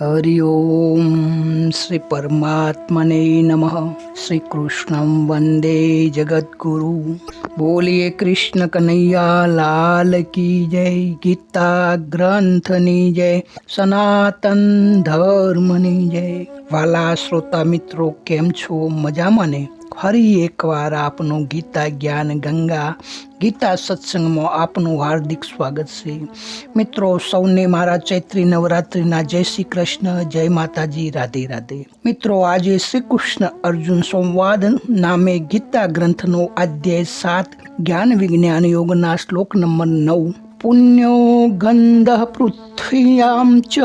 હરિ ઓમ શ્રી પરમાત્મને નમઃ શ્રી કૃષ્ણમ વંદે જગદગુરુ બોલીએ કૃષ્ણ કનૈયા લાલ કી જય ગીતા ગ્રંથની જય સનાતન ધર્મની જય વાલા શ્રોતા મિત્રો કેમ છો મજામાં ને ફરી એકવાર આપનું ગીતા જ્ઞાન ગંગા, ગીતા સત્સંગમાં આપનું હાર્દિક સ્વાગત છે. મિત્રો, સૌને મારા ચૈત્રી નવરાત્રિના જય શ્રી કૃષ્ણ, જય માતાજી, રાધે રાધે. મિત્રો, આજે શ્રી કૃષ્ણ અર્જુન સંવાદ નામે ગીતા ગ્રંથનો અધ્યાય સાત, જ્ઞાન વિજ્ઞાન યોગના શ્લોક નંબર નવ. પુણ્યો ગંધ પૃથ્વીયામ ચ,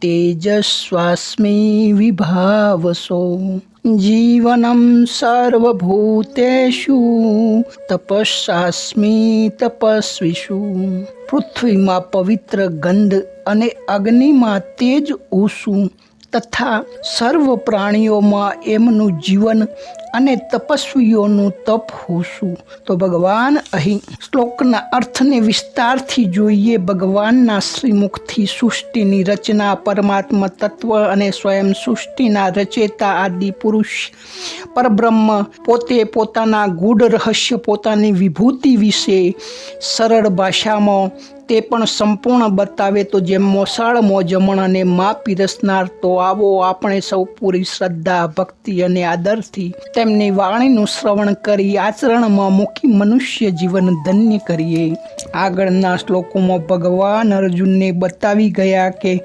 તેજસ્વાસ્મી વિભાવસો. જીવનમ સર્વભૂતેષુ તપસ્સાસ્મી તપસ્વીશુ પૃથ્વીમાં પવિત્ર ગંધ અને અગ્નિમાં તેજ ઓછું તથા સર્વ પ્રાણીઓમાં એમનું જીવન અને તપસ્વીઓનું તપ હોશું. તો ભગવાન અહીં શ્લોકના અર્થને વિસ્તારથી જોઈએ ભગવાનના શ્રીમુખથી સૃષ્ટિની રચના, પરમાત્મા તત્વ અને સ્વયં સૃષ્ટિના રચેતા આદિ પુરુષ. પરબ્રહ્મ પોતે પોતાના ગૂઢ રહસ્ય, પોતાની વિભૂતિ વિશે સરળ ભાષામાં તે પણ સંપૂર્ણ બતાવે તો જેમ મોસાળમો જમણ અને મા પીરસનાર તો આવો આપણે સૌ પૂરી શ્રદ્ધા, ભક્તિ અને આદરથી તેમની વાણીનું શ્રવણ કરી આચરણમાં મૂકી મનુષ્ય જીવન ધન્ય કરીએ. આગળના શ્લોકોમાં ભગવાન અર્જુનને બતાવી ગયા કે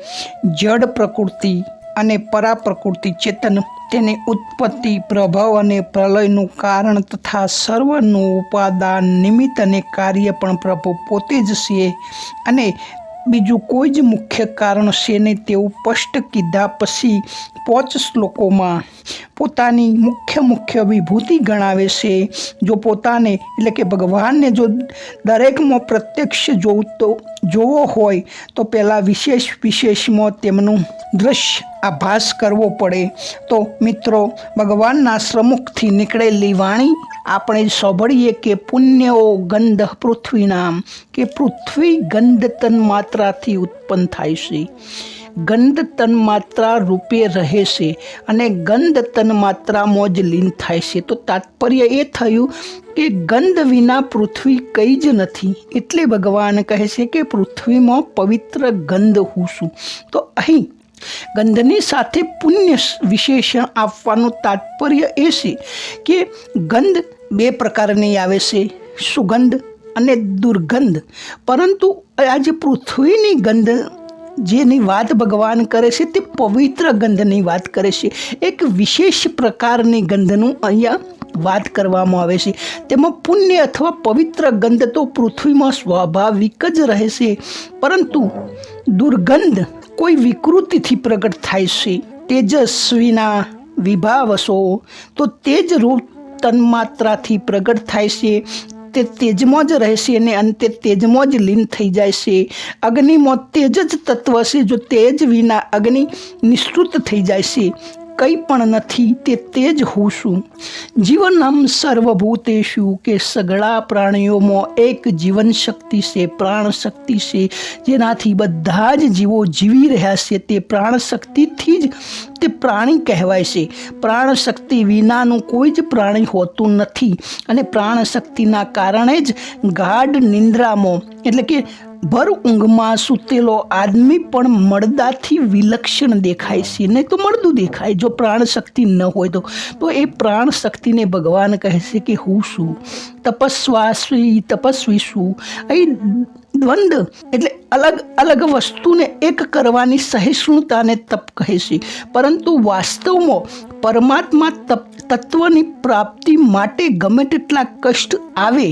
જડ પ્રકૃતિ અને પરા પ્રકૃતિ ચેતન તેની ઉત્પત્તિ, પ્રભાવ અને પ્રલયનું કારણ તથા સર્વનું ઉપાદાન નિમિત્ત અને કાર્ય પણ પ્રભુ પોતે જ છે અને બીજું કોઈ જ મુખ્ય કારણ છે નહીં તેવું સ્પષ્ટ કીધા પછી પોચ શ્લોકોમાં પોતાની મુખ્ય મુખ્ય વિભૂતિ ગણાવે છે. જો પોતાને, એટલે કે ભગવાનને જો દરેકમાં પ્રત્યક્ષ જોતો જોવો હોય, તો પહેલાં વિશેષ વિશેષમાં તેમનું દૃશ્ય આભાસ કરવો પડે. તો મિત્રો, ભગવાનના શ્રમુખથી નીકળેલી વાણી આપણે સાંભળીએ કે પુણ્યો ગંધ પૃથ્વીનામ, કે પૃથ્વી ગંધ તન માત્રાથી ઉત્પન્ન થાય છે. ગંધ તન્માત્રા રૂપે રહે છે અને ગંધ તન્માત્રામાં જ લીન થાય છે. તો તાત્પર્ય એ થયું કે ગંધ વિના પૃથ્વી કંઈ જ નથી. એટલે ભગવાન કહે છે કે પૃથ્વીમાં પવિત્ર ગંધ હું છું. તો અહીં ગંધની સાથે પુણ્ય વિશેષણ આપવાનું તાત્પર્ય એ છે કે ગંધ બે પ્રકારની આવે છે, સુગંધ અને દુર્ગંધ. પરંતુ આ પૃથ્વીની ગંધ જેની વાત ભગવાન કરે છે, તે પવિત્ર ગંધની વાત કરે છે. એક વિશેષ પ્રકારની ગંધનું અહીંયા વાત કરવામાં આવે છે. તેમાં પુણ્ય અથવા પવિત્ર ગંધ તો પૃથ્વીમાં સ્વાભાવિક જ રહેશે પરંતુ દુર્ગંધ કોઈ વિકૃતિથી પ્રગટ થાય છે. તેજસ્વીના વિભાવશો તો તેજ રૂપ તન્માત્રાથી પ્રગટ થાય છે. તે તેજમાં જ રહેશે અને અંતે તેજમાં જ લીન થઈ જાય છે અગ્નિમાં તેજ જ તત્વ છે જો તેજ વિના અગ્નિ નિસ્તૃત થઈ જાય છે કંઈ પણ નથી તે તે જ હું છું. જીવનમ સર્વભૂતેશુ કે સગળા પ્રાણીઓમાં એક જીવન શક્તિ છે પ્રાણ શક્તિ છે. જેનાથી બધા જ જીવો જીવી રહ્યા છે. તે પ્રાણ શક્તિથી જ તે પ્રાણી કહેવાય છે. પ્રાણ શક્તિ વિનાનું કોઈ જ પ્રાણી હોતું નથી. અને પ્રાણ શક્તિના કારણે જ ગાઢ નિંદ્રામાં, એટલે કે ભર ઊંઘમાં સૂતેલો આદમી પણ મળદાથી વિલક્ષણ દેખાય છે. નહીં તો મળદું દેખાય, જો પ્રાણ શક્તિ ન હોય તો. તો એ પ્રાણ શક્તિને ભગવાન કહે છે કે હું શું તપસ્વાસી તપસ્વી શું અહીં દ્વંદ એટલે અલગ અલગ વસ્તુને એક કરવાની સહિષ્ણુતાને તપ કહે છે. પરંતુ વાસ્તવમાં પરમાત્મા તપ, તત્વની પ્રાપ્તિ માટે ગમે તેટલા કષ્ટ આવે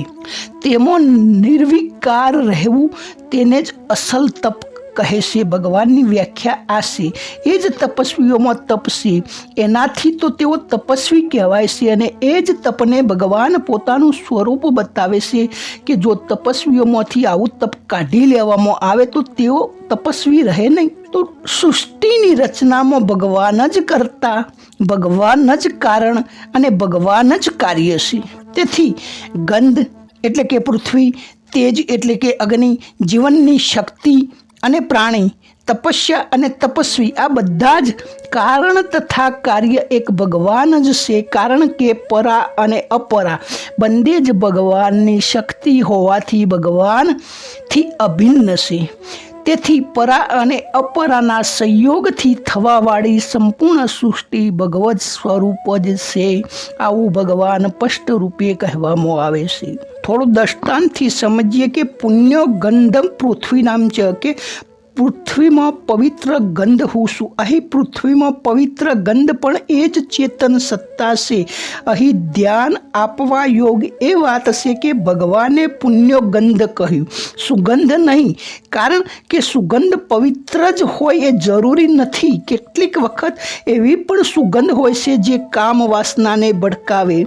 તેમાં નિર્વિકાર રહેવું તેને જ અસલ તપ કહે છે. ભગવાનની વ્યાખ્યા આ છે. એ જ તપસ્વીઓમાં તપ છે. એનાથી તો તેઓ તપસ્વી કહેવાય છે અને એ જ તપને ભગવાન પોતાનું સ્વરૂપ બતાવે છે કે જો તપસ્વીઓમાંથી આવું તપ કાઢી લેવામાં આવે તો તેઓ તપસ્વી રહે નહીં. તો સૃષ્ટિની રચનામાં ભગવાન જ કરતા, ભગવાન જ કારણ અને ભગવાન જ કાર્ય છે. તેથી ગંધ એટલે કે પૃથ્વી, તેજ એટલે કે અગ્નિ, જીવનની શક્તિ અને પ્રાણી, તપસ્યા અને તપસ્વી, આ બધા જ કારણ તથા કાર્ય એક ભગવાન જ છે. કારણ કે પરા અને અપરા બંને જ ભગવાનની શક્તિ હોવાથી ભગવાનથી અભિન્ન છે. તેથી પરા અને અપરાના સંયોગથી થવાવાળી સંપૂર્ણ સૃષ્ટિ ભગવત સ્વરૂપ જ છે. આવું ભગવાન સ્પષ્ટ રૂપે કહેવામાં આવે છે. થોડું દષ્ટાંતથી સમજીએ કે પુણ્ય ગંધમ પૃથ્વી નામ છે કે પૃથ્વીમાં પવિત્ર ગંધ હું છું અહીં પૃથ્વીમાં પવિત્ર ગંધ પણ એ જ ચેતન સત્તા છે. અહીં ધ્યાન આપવા યોગ એ વાત છે કે ભગવાને પુણ્ય ગંધ કહ્યું. સુગંધ નહીં, કારણ કે સુગંધ પવિત્ર જ હોય એ જરૂરી નથી. કેટલીક વખત એવી પણ સુગંધ હોય છે જે કામ વાસનાને ભડકાવે.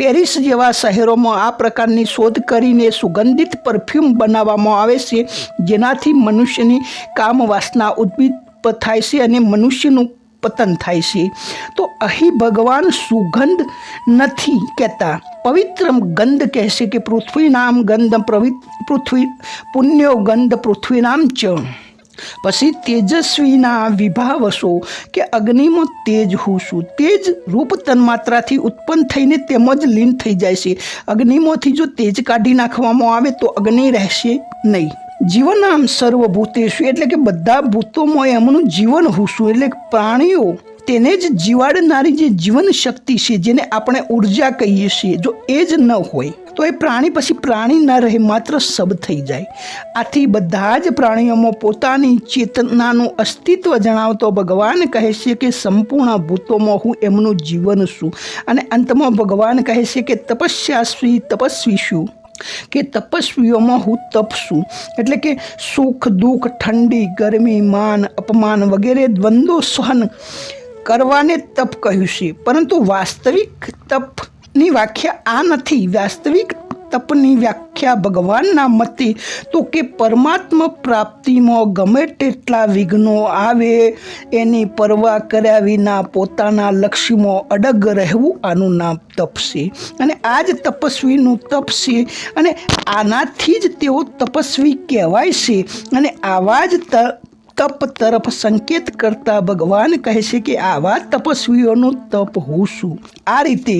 પેરિસ જેવા શહેરોમાં આ પ્રકારની શોધ કરીને સુગંધિત પરફ્યુમ બનાવવામાં આવે છે, જેનાથી મનુષ્યની કામ વાસના ઉદ્ભિત થાય છે અને મનુષ્યનું પતન થાય છે. તો અહીં ભગવાન સુગંધ નથી કહેતા. પવિત્ર ગંધ કહેશે કે પૃથ્વી નામ ગંધ પૃથ્વી પુણ્યો ગંધ પૃથ્વી નામ ચ. પછી તેજસ્વીના વિભાવશો કે અગ્નિમાં તેજ હું છું. તેજ રૂપ તન્માત્રાથી ઉત્પન્ન થઈને તેમ જ લીન થઈ જાય છે. અગ્નિમાંથી જો તેજ કાઢી નાખવામાં આવે તો અગ્નિ રહેશે નહીં. જીવન આમ સર્વભૂતેશુ એટલે કે બધા ભૂતોમાં એમનું જીવન હુશું, એટલે પ્રાણીઓ તેને જ જીવાડનારી જે જીવન શક્તિ છે, જેને આપણે ઊર્જા કહીએ છીએ, જો એ જ ન હોય, તો એ પ્રાણી પછી પ્રાણી ન રહે, માત્ર સબ થઈ જાય. આથી બધા જ પ્રાણીઓમાં પોતાની ચેતનાનું અસ્તિત્વ જણાવતો ભગવાન કહે છે કે સંપૂર્ણ ભૂતોમાં હું એમનું જીવન છું. અને અંતમાં ભગવાન કહે છે કે તપસ્યાશ્રી તપસ્વી છું કે તપસ્વીઓમાં હું તપશું એટલે કે સુખ, દુઃખ, ઠંડી, ગરમી, માન, અપમાન વગેરે દ્વંદ્વો સહન કરવાને તપ કહ્યું છે. પરંતુ વાસ્તવિક તપની વ્યાખ્યા આ નથી. વાસ્તવિક તપની વ્યાખ્યા ભગવાનના મતે તો કે પરમાત્મા પ્રાપ્તિમાં ગમે તેટલા વિઘ્નો આવે, એની પરવા કર્યા વિના પોતાના લક્ષ્યમાં અડગ રહેવું આનું નામ તપ છે અને આ જ તપસ્વીનું તપ છે અને આનાથી જ તેઓ તપસ્વી કહેવાય છે. અને આવા જ ત, તપ તરફ સંકેત કરતા ભગવાન કહે છે કે આવા તપસ્વીઓનું તપ હું છું. આ રીતે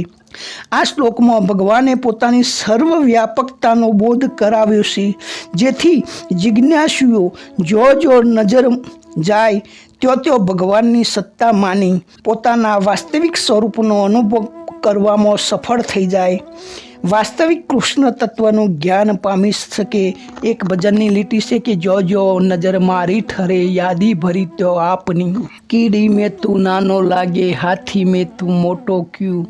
આ શ્લોકમાં ભગવાને પોતાની સર્વવ્યાપકતાનો બોધ કરાવ્યો છે, જેથી જિજ્ઞાસુઓ જો જો નજર જાય, ત્યો ત્યો ભગવાનની સત્તા માની, પોતાના વાસ્તવિક સ્વરૂપનો અનુભવ કરવામાં સફળ થઈ જાય. વાસ્તવિક કૃષ્ણ તત્વનું જ્ઞાન પામી શકે, એક ભજનની લીટી છે કે જો જો નજર મારી ઠરે, યાદી ભરી તો આપની. કીડી મેં તું નાનો લાગે, હાથી મેં તું મોટો ક્યુ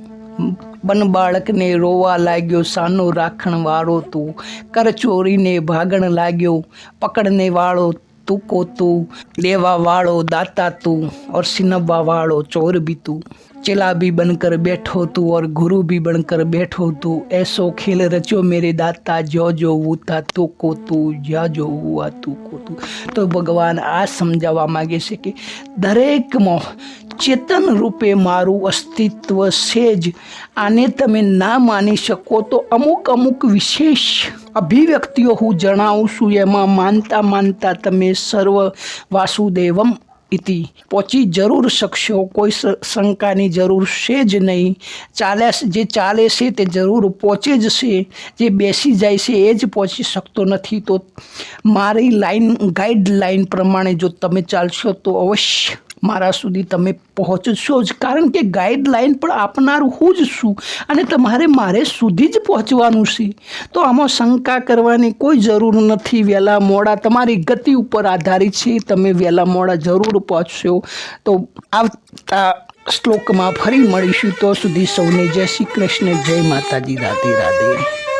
બન બાળકને રોવા લાગ્યો, સાનો રાખણ વાળો તું. કરચોરીને ભાગણ લાગ્યો, પકડને વાળો તું કો તું લેવા વાળો દાતા તું ઓર સિનબા વાળો ચોર બી તું चेला भी बनकर बैठो तू और गुरु भी बनकर बैठो तू ऐसो खेल रचो मेरे दाता जो जो था તું કો તું જ્યાં જો હુઆ તું કો તું તો ભગવાન આ સમજાવવા માગે છે કે દરેકમાં ચેતન રૂપે મારું અસ્તિત્વ છે જ આને તમે ના માની શકો તો અમુક અમુક વિશેષ અભિવ્યક્તિઓ હું જણાવું છું એમાં માનતા માનતા તમે સર્વ વાસુદેવમ ઇતિ પહોંચી જરૂર શકશો કોઈ શંકાની જરૂર છે જ નહીં ચાલ્યા જે ચાલે છે તે જરૂર પહોંચે જ છે જે બેસી જાય છે એ જ પહોંચી શકતો નથી તો મારી લાઈન ગાઈડલાઈન પ્રમાણે જો તમે ચાલશો તો અવશ્ય મારા સુધી તમે પહોંચશો જ. કારણ કે ગાઈડલાઈન પણ આપનાર હું જ છું અને તમારે મારે સુધી જ પહોંચવાનું છે. તો આમાં શંકા કરવાની કોઈ જરૂર નથી. વહેલા મોડા તમારી ગતિ ઉપર આધારિત છે. તમે વહેલા મોડા જરૂર પહોંચશો. તો આવતા શ્લોકમાં ફરી મળીશું. તો સુધી સૌને જય શ્રી કૃષ્ણ. જય માતાજી. રાધે રાધે.